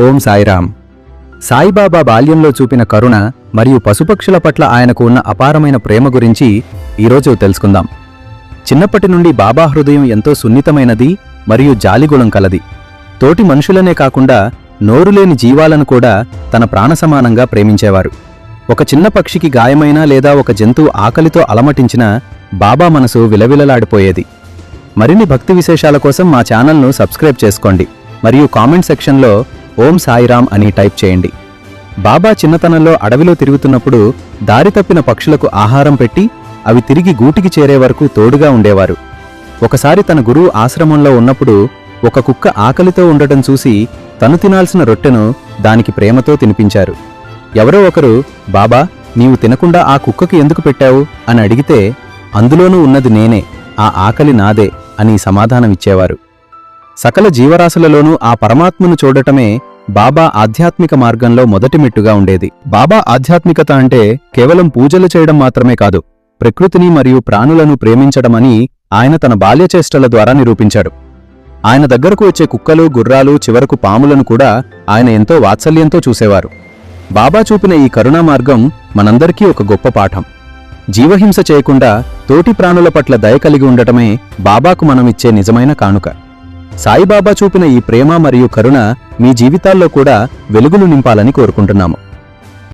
ఓం సాయిరాం సాయిబాబా బాల్యంలో చూపిన కరుణ మరియు పశుపక్షుల పట్ల ఆయనకు ఉన్న అపారమైన ప్రేమ గురించి ఈరోజు తెలుసుకుందాం. చిన్నప్పటి నుండి బాబా హృదయం ఎంతో సున్నితమైనది మరియు జాలిగుణం కలది. తోటి మనుషులనే కాకుండా నోరులేని జీవాలను కూడా తన ప్రాణసమానంగా ప్రేమించేవారు. ఒక చిన్న పక్షికి గాయమైనా లేదా ఒక జంతువు ఆకలితో అలమటించినా బాబా మనసు విలవిలలాడిపోయేది. మరిన్ని భక్తి విశేషాల కోసం మా ఛానల్ను సబ్స్క్రైబ్ చేసుకోండి. మరియు కామెంట్ సెక్షన్లో ఓం సాయిరామ్ అని టైప్ చేయండి. బాబా చిన్నతనంలో అడవిలో తిరుగుతున్నప్పుడు దారి తప్పిన పక్షులకు ఆహారం పెట్టి అవి తిరిగి గూటికి చేరే వరకు తోడుగా ఉండేవారు. ఒకసారి తన గురువు ఆశ్రమంలో ఉన్నప్పుడు ఒక కుక్క ఆకలితో ఉండటం చూసి తను తినాల్సిన రొట్టెను దానికి ప్రేమతో తినిపించారు. ఎవరో ఒకరు బాబా నీవు తినకుండా ఆ కుక్కకి ఎందుకు పెట్టావు? అని అడిగితే అందులోనూ ఉన్నది నేనే ఆ ఆకలి నాదే అని సమాధానమిచ్చేవారు. సకల జీవరాశులలోనూ ఆ పరమాత్మను చూడటమే బాబా ఆధ్యాత్మిక మార్గంలో మొదటి మెట్టుగా ఉండేది. బాబా ఆధ్యాత్మికత అంటే కేవలం పూజలు చేయడం మాత్రమే కాదు ప్రకృతిని మరియు ప్రాణులను ప్రేమించడమని ఆయన తన బాల్యచేష్టల ద్వారా నిరూపించాడు. ఆయన దగ్గరకు వచ్చే కుక్కలు గుర్రాలు చివరకు పాములను కూడా ఆయన ఎంతో వాత్సల్యంతో చూసేవారు. బాబా చూపిన ఈ కరుణా మార్గం మనందరికీ ఒక గొప్ప పాఠం. జీవహింస చేయకుండా తోటి ప్రాణుల పట్ల దయ కలిగి ఉండటమే బాబాకు మనమిచ్చే నిజమైన కానుక. సాయిబాబా చూపిన ఈ ప్రేమ మరియు కరుణ మీ జీవితాల్లో కూడా వెలుగులు నింపాలని కోరుకుంటున్నాము.